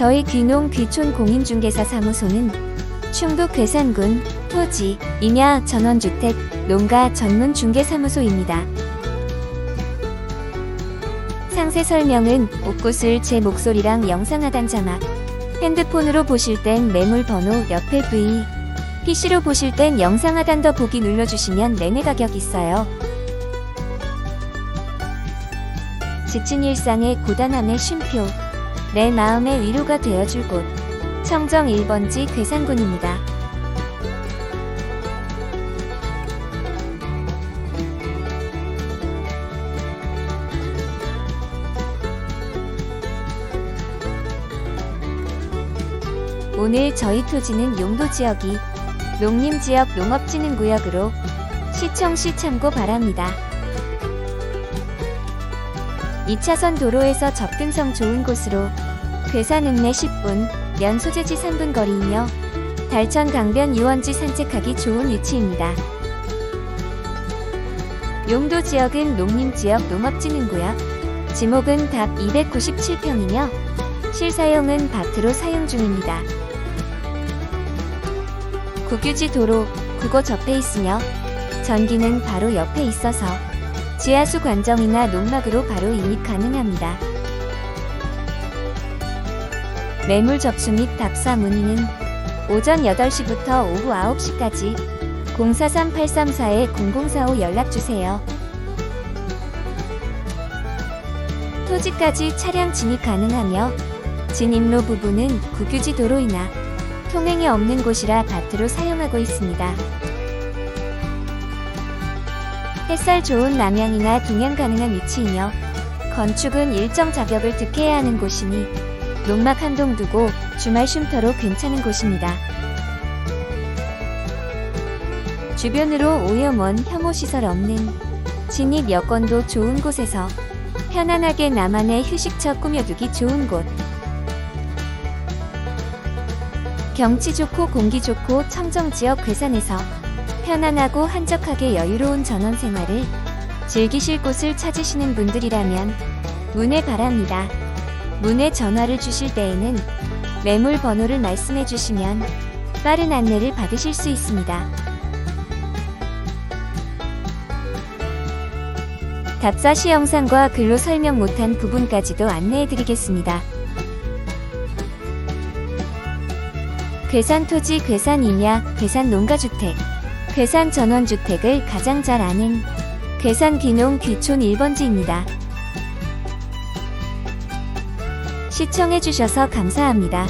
저희 귀농 귀촌 공인중개사 사무소는 충북 괴산군 토지, 임야 전원주택, 농가 전문 중개사무소입니다. 상세 설명은 옷구슬 제 목소리랑 영상 하단 자막, 핸드폰으로 보실 땐 매물 번호 옆에 V, PC로 보실 땐 영상 하단 더 보기 눌러주시면 매매 가격 있어요. 지친 일상의 고단함의 쉼표, 내 마음의 위로가 되어줄 곳, 청정 1번지 괴산군입니다. 오늘 저희 토지는 용도 지역이 농림지역 농업진흥구역으로 시청 시 참고 바랍니다. 2차선 도로에서 접근성 좋은 곳으로 괴산 읍내 10분, 면 소재지 3분 거리이며 달천 강변 유원지 산책하기 좋은 위치입니다. 용도 지역은 농림지역 농업진흥구역, 지목은 답 297평이며 실사용은 밭으로 사용 중입니다. 국유지 도로, 국어 접해 있으며 전기는 바로 옆에 있어서 지하수 관정이나 농막으로 바로 이입 가능합니다. 매물 접수 및 답사 문의는 오전 8시부터 오후 9시까지 043-834-0045 연락주세요. 토지까지 차량 진입 가능하며 진입로 부분은 국유지 도로이나 통행이 없는 곳이라 밭으로 사용하고 있습니다. 햇살 좋은 남양이나 동양 가능한 위치이며 건축은 일정 자격을 득해야 하는 곳이니 농막 한동 두고 주말 쉼터로 괜찮은 곳입니다. 주변으로 오염원 혐오 시설 없는 진입 여건도 좋은 곳에서 편안하게 나만의 휴식처 꾸며두기 좋은 곳. 경치 좋고 공기 좋고 청정 지역 괴산에서 편안하고 한적하게 여유로운 전원 생활을 즐기실 곳을 찾으시는 분들이라면 문의 바랍니다. 문의 전화를 주실 때에는 매물 번호를 말씀해 주시면 빠른 안내를 받으실 수 있습니다. 답사 시 영상과 글로 설명 못한 부분까지도 안내해 드리겠습니다. 괴산 토지 괴산 임야 괴산 농가주택 괴산 전원주택을 가장 잘 아는 괴산 귀농 귀촌 1번지입니다. 시청해주셔서 감사합니다.